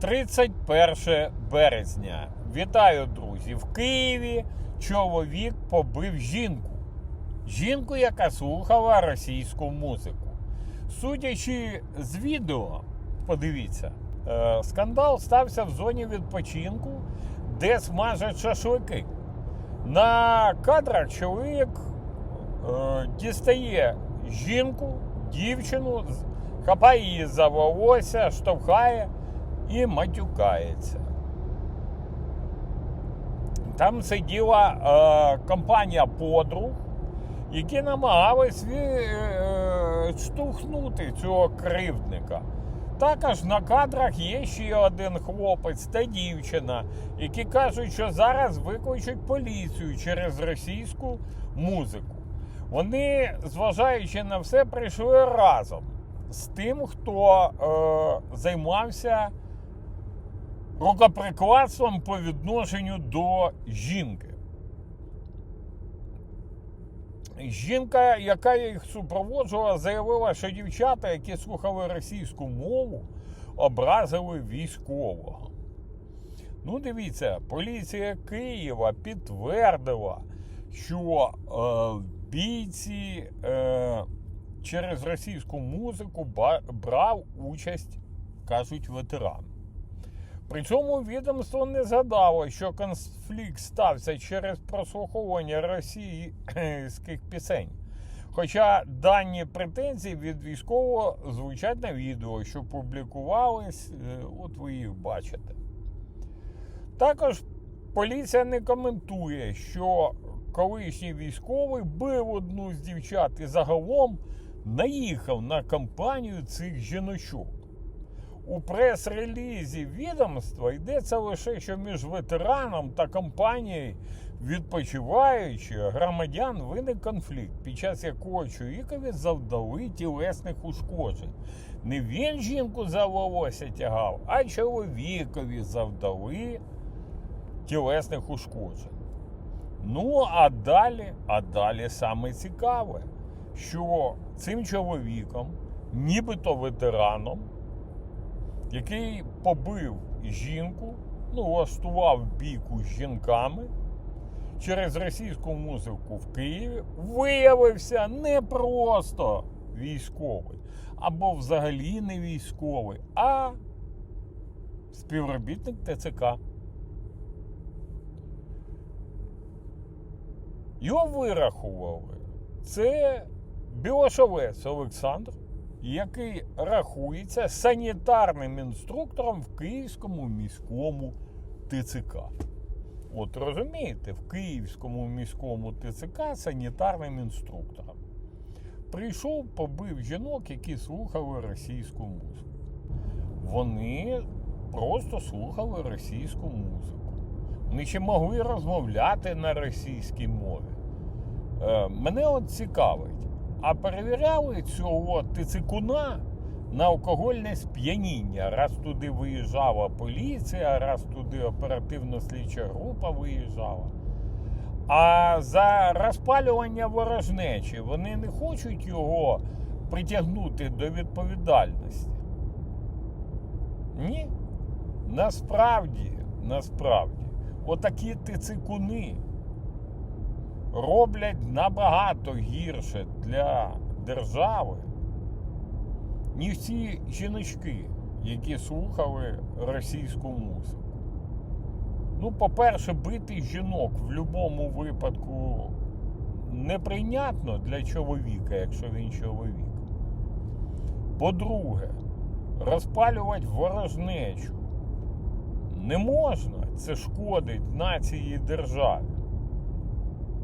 31 березня. Вітаю, друзі! В Києві чоловік побив жінку. Жінку, яка слухала російську музику. Судячи з відео, подивіться, е, скандал стався в зоні відпочинку, де смажать шашлики. На кадрах чоловік е, дістає жінку, дівчину, хапає її за волосся, штовхає і матюкається. Там сиділа е, компанія подруг, які намагались е, штовхнути цього кривдника. Також на кадрах є ще один хлопець та дівчина, які кажуть, що зараз викличуть поліцію через російську музику. Вони, зважаючи на все, прийшли разом з тим, хто е, займався рукоприкладством по відношенню до жінки. Жінка, яка їх супроводжувала, заявила, що дівчата, які слухали російську мову, образили військового. Ну, дивіться, поліція Києва підтвердила, що е, бійці е, через російську музику брав участь, кажуть, ветеран. Причому відомство не згадало, що конфлікт стався через прослуховування російських пісень. Хоча дані претензії від військового звучать на відео, що публікувались, е, от ви їх бачите. Також поліція не коментує, що колишній військовий бив одну з дівчат і загалом наїхав на компанію цих жіночок. У прес-релізі відомства йдеться лише, що між ветераном та компанією відпочиваючих громадян виник конфлікт, під час якого чоловікові завдали тілесних ушкоджень. Не він жінку за волосся тягав, а чоловікові завдали тілесних ушкоджень. Ну, а далі, а далі саме цікаве, що цим чоловіком, нібито ветераном, який побив жінку, ну, влаштував бійку з жінками через російську музику в Києві, виявився не просто військовий, або взагалі не військовий, а співробітник ТЦК. Його вирахували. Це Білошовець Олександр, який рахується санітарним інструктором в Київському міському ТЦК. От розумієте, в Київському міському ТЦК санітарним інструктором. Прийшов, побив жінок, які слухали російську музику. Вони просто слухали російську музику. Вони ще могли розмовляти на російській мові. Е, мене от цікавить, а перевіряли цього тицикуна на алкогольне сп'яніння. Раз туди виїжджала поліція, раз туди оперативно-слідча група виїжджала. А за розпалювання ворожнечі вони не хочуть його притягнути до відповідальності. Ні. Насправді, насправді, отакі тицикуни роблять набагато гірше для держави, ніж ці жіночки, які слухали російську музику. Ну, по-перше, бити жінок в будь-якому випадку неприйнятно для чоловіка, якщо він чоловік. По-друге, розпалювати ворожнечу не можна. Це шкодить нації і державі.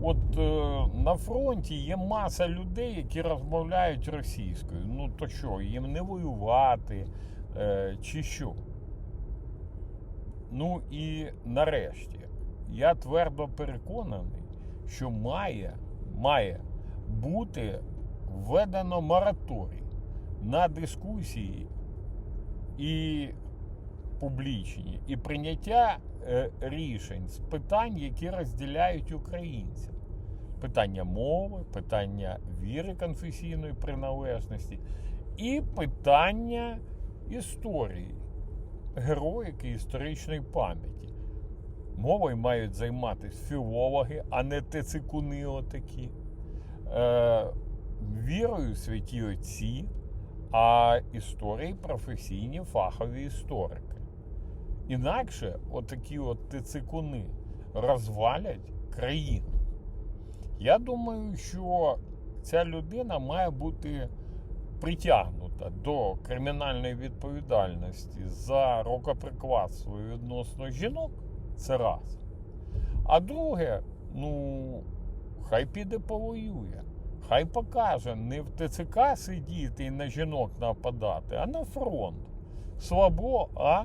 От е, на фронті є маса людей, які розмовляють російською. Ну то що, їм не воювати е, чи що? Ну і нарешті, я твердо переконаний, що має, має бути введено мораторій на дискусії і публічні, і прийняття рішень з питань, які розділяють українців. Питання мови, питання віри конфесійної приналежності і питання історії. героїки історичної пам'яті. Мовою мають займатися філологи, а не тецикуни отакі. Е, вірою святі отці, а історії професійні фахові історики. Інакше отакі от тицикуни розвалять країну. Я думаю, що ця людина має бути притягнута до кримінальної відповідальності за рукоприкладство відносно жінок. Це раз. А друге, ну, хай піде повоює. Хай покаже не в ТЦК сидіти і на жінок нападати, а на фронт. Слабо, а